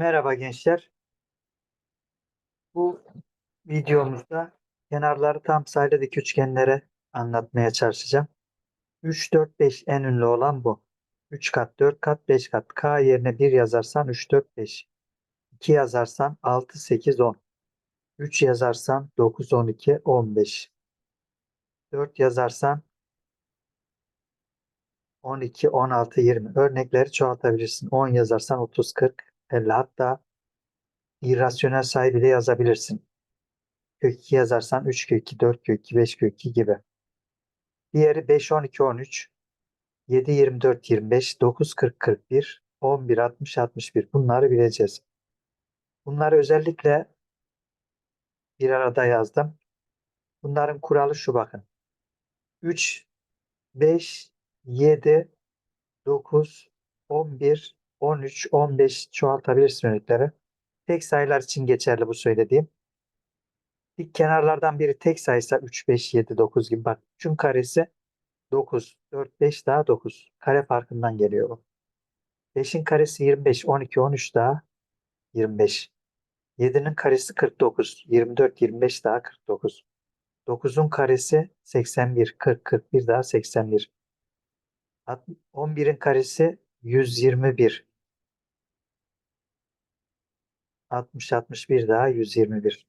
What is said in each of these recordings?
Merhaba gençler. Bu videomuzda kenarları tam sayılı dik üçgenlere anlatmaya çalışacağım. 3, 4, 5 en ünlü olan bu. 3 kat, 4 kat, 5 kat. K yerine 1 yazarsan 3, 4, 5. 2 yazarsan 6, 8, 10. 3 yazarsan 9, 12, 15. 4 yazarsan 12, 16, 20. Örnekleri çoğaltabilirsin. 10 yazarsan 30, 40, 50 hatta irrasyonel sayı bile yazabilirsin. Kök 2 yazarsan 3 kök 2, 4 kök 2, 5 kök 2 gibi. Diğeri 5, 12, 13, 7, 24, 25, 9, 40, 41, 11, 60, 61. Bunları bileceğiz. Bunları özellikle bir arada yazdım. Bunların kuralı şu bakın. 3, 5, 7, 9, 11, 13, 15 çoğaltabilirsin örnekleri. Tek sayılar için geçerli bu söylediğim. Dik kenarlardan biri tek sayıysa 3, 5, 7, 9 gibi. Bak 3'ün karesi 9, 4, 5 daha 9. Kare farkından geliyor o. 5'in karesi 25, 12, 13 daha 25. 7'nin karesi 49, 24, 25 daha 49. 9'un karesi 81, 40, 41 daha 81. Alt- 11'in karesi 121. 60, 61 daha 121.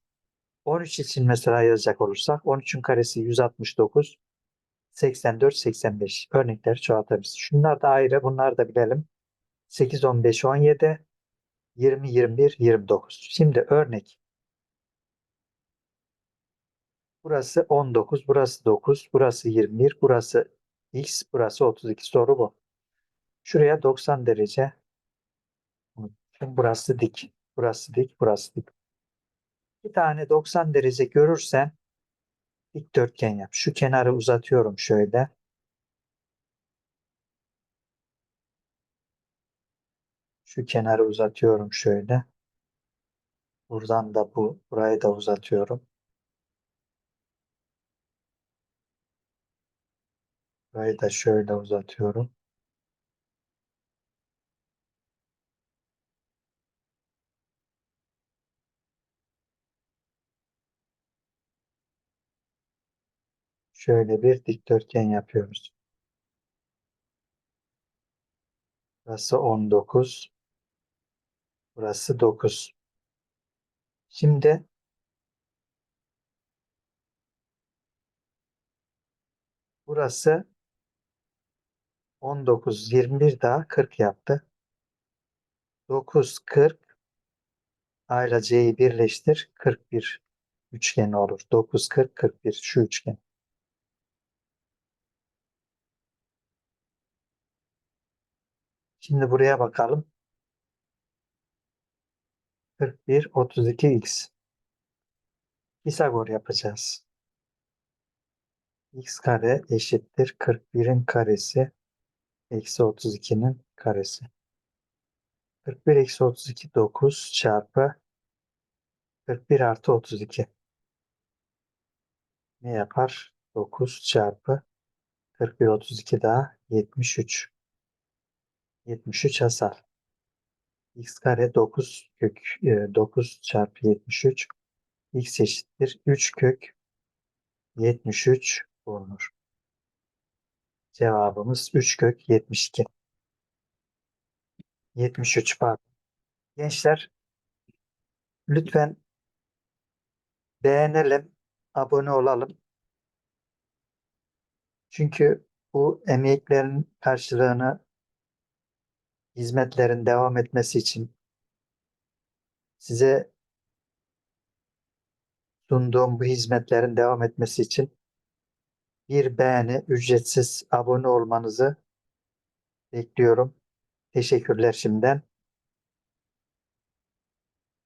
13 için mesela yazacak olursak 13'ün karesi 169, 84, 85. Örnekleri çoğaltabiliriz. Şunlar da ayrı, bunları da bilelim. 8, 15, 17, 20, 21, 29. Şimdi örnek. Burası 19, burası 9, burası 21, burası x, burası 32. Soru bu. Şuraya 90 derece. Burası dik, burası dik, burası dik. Bir tane 90 derece görürsen dikdörtgen yap. Şu kenarı uzatıyorum şöyle. Şu kenarı uzatıyorum şöyle. Buradan da bu, burayı da uzatıyorum. Burayı da şöyle uzatıyorum. Şöyle bir dikdörtgen yapıyoruz. Burası 19. Burası 9. Şimdi burası 19, 21 daha 40 yaptı. 9, 40 A ile C'yi birleştir. 41 üçgeni olur. 9, 40, 41 şu üçgen. Şimdi buraya bakalım. 41, 32x. Pisagor yapacağız. x kare eşittir 41'in karesi eksi 32'nin karesi. 41 eksi 32 9 çarpı 41 artı 32. Ne yapar? 9 çarpı 41 32 daha 73. 73 hasar. x kare 9 kök e, 9 çarpı 73 x eşittir 3 kök 73 bulunur. Cevabımız 3 kök 72. 73 pardon. Gençler lütfen beğenelim, abone olalım. Çünkü bu emeklerin karşılığını hizmetlerin devam etmesi için size sunduğum bu hizmetlerin devam etmesi için bir beğeni, ücretsiz abone olmanızı bekliyorum. Teşekkürler şimdiden.